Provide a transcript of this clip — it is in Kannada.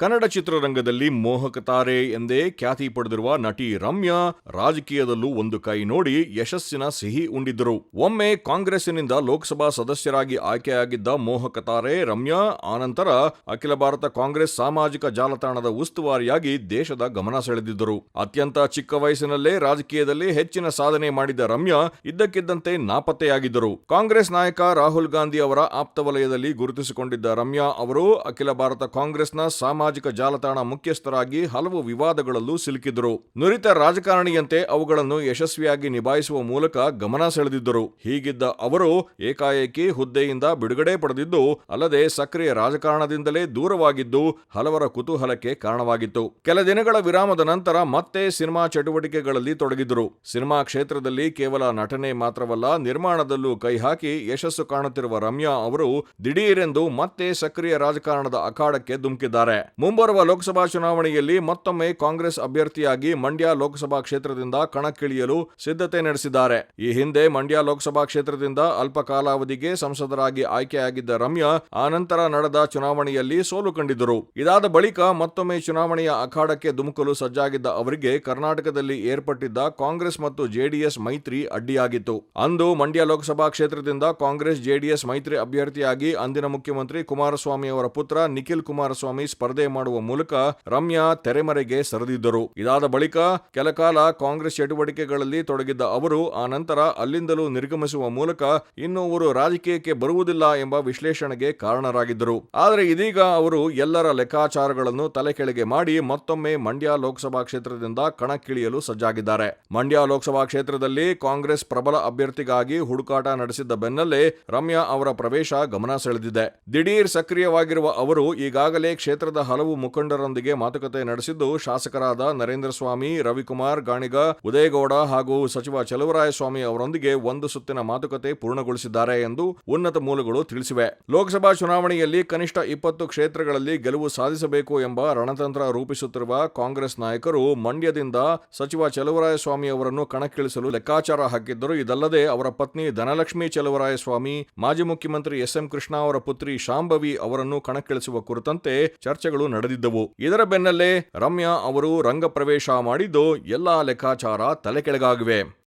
ಕನ್ನಡ ಚಿತ್ರರಂಗದಲ್ಲಿ ಮೋಹಕ ತಾರೆ ಎಂದೇ ಖ್ಯಾತಿ ಪಡೆದಿರುವ ನಟಿ ರಮ್ಯಾ ರಾಜಕೀಯದಲ್ಲೂ ಒಂದು ಕೈ ನೋಡಿ ಯಶಸ್ಸಿನ ಸಿಹಿ ಉಂಡಿದ್ದರು. ಒಮ್ಮೆ ಕಾಂಗ್ರೆಸ್ಸಿನಿಂದ ಲೋಕಸಭಾ ಸದಸ್ಯರಾಗಿ ಆಯ್ಕೆಯಾಗಿದ್ದ ಮೋಹಕ ತಾರೆ ರಮ್ಯಾ, ಆನಂತರ ಅಖಿಲ ಭಾರತ ಕಾಂಗ್ರೆಸ್ ಸಾಮಾಜಿಕ ಜಾಲತಾಣದ ಉಸ್ತುವಾರಿಯಾಗಿ ದೇಶದ ಗಮನ ಸೆಳೆದಿದ್ದರು. ಅತ್ಯಂತ ಚಿಕ್ಕ ವಯಸ್ಸಿನಲ್ಲೇ ರಾಜಕೀಯದಲ್ಲಿ ಹೆಚ್ಚಿನ ಸಾಧನೆ ಮಾಡಿದ ರಮ್ಯಾ ಇದ್ದಕ್ಕಿದ್ದಂತೆ ನಾಪತ್ತೆಯಾಗಿದ್ದರು. ಕಾಂಗ್ರೆಸ್ ನಾಯಕ ರಾಹುಲ್ ಗಾಂಧಿ ಅವರ ಆಪ್ತ ವಲಯದಲ್ಲಿ ಗುರುತಿಸಿಕೊಂಡಿದ್ದ ರಮ್ಯಾ ಅವರು ಅಖಿಲ ಭಾರತ ಕಾಂಗ್ರೆಸ್ನ ಸಾಮಾಜಿಕ ಜಾಲತಾಣ ಮುಖ್ಯಸ್ಥರಾಗಿ ಹಲವು ವಿವಾದಗಳಲ್ಲೂ ಸಿಲುಕಿದ್ದರು. ನುರಿತ ರಾಜಕಾರಣಿಯಂತೆ ಅವುಗಳನ್ನು ಯಶಸ್ವಿಯಾಗಿ ನಿಭಾಯಿಸುವ ಮೂಲಕ ಗಮನ ಸೆಳೆದಿದ್ದರು. ಹೀಗಿದ್ದ ಅವರು ಏಕಾಏಕಿ ಹುದ್ದೆಯಿಂದ ಬಿಡುಗಡೆ ಪಡೆದಿದ್ದು, ಅಲ್ಲದೆ ಸಕ್ರಿಯ ರಾಜಕಾರಣದಿಂದಲೇ ದೂರವಾಗಿದ್ದು ಹಲವರ ಕುತೂಹಲಕ್ಕೆ ಕಾರಣವಾಗಿತ್ತು. ಕೆಲ ದಿನಗಳ ವಿರಾಮದ ನಂತರ ಮತ್ತೆ ಸಿನಿಮಾ ಚಟುವಟಿಕೆಗಳಲ್ಲಿ ತೊಡಗಿದ್ರು ಸಿನಿಮಾ ಕ್ಷೇತ್ರದಲ್ಲಿ ಕೇವಲ ನಟನೆ ಮಾತ್ರವಲ್ಲ, ನಿರ್ಮಾಣದಲ್ಲೂ ಕೈಹಾಕಿ ಯಶಸ್ಸು ಕಾಣುತ್ತಿರುವ ರಮ್ಯಾ ಅವರು ದಿಢೀರೆಂದು ಮತ್ತೆ ಸಕ್ರಿಯ ರಾಜಕಾರಣದ ಅಖಾಡಕ್ಕೆ ಧುಮುಕಿದ್ದಾರೆ. ಮುಂಬರುವ ಲೋಕಸಭಾ ಚುನಾವಣೆಯಲ್ಲಿ ಮತ್ತೊಮ್ಮೆ ಕಾಂಗ್ರೆಸ್ ಅಭ್ಯರ್ಥಿಯಾಗಿ ಮಂಡ್ಯ ಲೋಕಸಭಾ ಕ್ಷೇತ್ರದಿಂದ ಕಣಕ್ಕಿಳಿಯಲು ಸಿದ್ಧತೆ ನಡೆಸಿದ್ದಾರೆ. ಈ ಹಿಂದೆ ಮಂಡ್ಯ ಲೋಕಸಭಾ ಕ್ಷೇತ್ರದಿಂದ ಅಲ್ಪ ಕಾಲಾವಧಿಗೆ ಸಂಸದರಾಗಿ ಆಯ್ಕೆಯಾಗಿದ್ದ ರಮ್ಯಾ ಆನಂತರ ನಡೆದ ಚುನಾವಣೆಯಲ್ಲಿ ಸೋಲು ಕಂಡಿದ್ದರು. ಇದಾದ ಬಳಿಕ ಮತ್ತೊಮ್ಮೆ ಚುನಾವಣೆಯ ಅಖಾಡಕ್ಕೆ ಧುಮುಕಲು ಸಜ್ಜಾಗಿದ್ದ ಅವರಿಗೆ ಕರ್ನಾಟಕದಲ್ಲಿ ಏರ್ಪಟ್ಟಿದ್ದ ಕಾಂಗ್ರೆಸ್ ಮತ್ತು ಜೆಡಿಎಸ್ ಮೈತ್ರಿ ಅಡ್ಡಿಯಾಗಿತ್ತು. ಅಂದು ಮಂಡ್ಯ ಲೋಕಸಭಾ ಕ್ಷೇತ್ರದಿಂದ ಕಾಂಗ್ರೆಸ್, ಜೆಡಿಎಸ್ ಮೈತ್ರಿ ಅಭ್ಯರ್ಥಿಯಾಗಿ ಅಂದಿನ ಮುಖ್ಯಮಂತ್ರಿ ಕುಮಾರಸ್ವಾಮಿ ಅವರ ಪುತ್ರ ನಿಖಿಲ್ ಕುಮಾರಸ್ವಾಮಿ ಸ್ಪರ್ಧೆ ಮಾಡುವ ಮೂಲಕ ರಮ್ಯಾ ತೆರೆಮರೆಗೆ ಸರಿದಿದ್ದರು. ಇದಾದ ಬಳಿಕ ಕೆಲಕಾಲ ಕಾಂಗ್ರೆಸ್ ಚಟುವಟಿಕೆಗಳಲ್ಲಿ ತೊಡಗಿದ್ದ ಅವರು ಆ ನಂತರ ಅಲ್ಲಿಂದಲೂ ನಿರ್ಗಮಿಸುವ ಮೂಲಕ ಇನ್ನೂ ರಾಜಕೀಯಕ್ಕೆ ಬರುವುದಿಲ್ಲ ಎಂಬ ವಿಶ್ಲೇಷಣೆಗೆ ಕಾರಣರಾಗಿದ್ದರು. ಆದರೆ ಇದೀಗ ಅವರು ಎಲ್ಲರ ಲೆಕ್ಕಾಚಾರಗಳನ್ನು ತಲೆ ಕೆಳಗೆ ಮಾಡಿ ಮತ್ತೊಮ್ಮೆ ಮಂಡ್ಯ ಲೋಕಸಭಾ ಕ್ಷೇತ್ರದಿಂದ ಕಣಕ್ಕಿಳಿಯಲು ಸಜ್ಜಾಗಿದ್ದಾರೆ. ಮಂಡ್ಯ ಲೋಕಸಭಾ ಕ್ಷೇತ್ರದಲ್ಲಿ ಕಾಂಗ್ರೆಸ್ ಪ್ರಬಲ ಅಭ್ಯರ್ಥಿಗಾಗಿ ಹುಡುಕಾಟ ನಡೆಸಿದ್ದ ಬೆನ್ನಲ್ಲೇ ರಮ್ಯಾ ಅವರ ಪ್ರವೇಶ ಗಮನ ಸೆಳೆದಿದೆ. ದಿಢೀರ್ ಸಕ್ರಿಯವಾಗಿರುವ ಅವರು ಈಗಾಗಲೇ ಕ್ಷೇತ್ರದ ಹಲವು ಮುಖಂಡರೊಂದಿಗೆ ಮಾತುಕತೆ ನಡೆಸಿದ್ದು ಶಾಸಕರಾದ ನರೇಂದ್ರ ಸ್ವಾಮಿ, ರವಿಕುಮಾರ್, ಗಾಣಿಗ, ಉದಯಗೌಡ ಹಾಗೂ ಸಚಿವ ಚಲುವರಾಯಸ್ವಾಮಿ ಅವರೊಂದಿಗೆ ಒಂದು ಸುತ್ತಿನ ಮಾತುಕತೆ ಪೂರ್ಣಗೊಳಿಸಿದ್ದಾರೆ ಎಂದು ಉನ್ನತ ಮೂಲಗಳು ತಿಳಿಸಿವೆ. ಲೋಕಸಭಾ ಚುನಾವಣೆಯಲ್ಲಿ ಕನಿಷ್ಠ ಇಪ್ಪತ್ತು ಕ್ಷೇತ್ರಗಳಲ್ಲಿ ಗೆಲುವು ಸಾಧಿಸಬೇಕು ಎಂಬ ರಣತಂತ್ರ ರೂಪಿಸುತ್ತಿರುವ ಕಾಂಗ್ರೆಸ್ ನಾಯಕರು ಮಂಡ್ಯದಿಂದ ಸಚಿವ ಚಲುವರಾಯಸ್ವಾಮಿ ಅವರನ್ನು ಕಣಕ್ಕಿಳಿಸಲು ಲೆಕ್ಕಾಚಾರ ಹಾಕಿದ್ದರು. ಇದಲ್ಲದೆ ಅವರ ಪತ್ನಿ ಧನಲಕ್ಷ್ಮಿ ಚಲುವರಾಯಸ್ವಾಮಿ, ಮಾಜಿ ಮುಖ್ಯಮಂತ್ರಿ ಎಸ್ ಎಂ ಕೃಷ್ಣ ಅವರ ಪುತ್ರಿ ಶಾಂಭವಿ ಅವರನ್ನು ಕಣಕ್ಕಿಳಿಸುವ ಕುರಿತಂತೆ ಚರ್ಚೆಗಳು ನಡೆದಿದ್ದವು. ಇದರ ಬೆನ್ನಲ್ಲೇ ರಮ್ಯಾ ಅವರು ರಂಗಪ್ರವೇಶ ಮಾಡಿದ್ದು ಎಲ್ಲಾ ಲೆಕ್ಕಾಚಾರ ತಲೆಕೆಳಗಾಗಿವೆ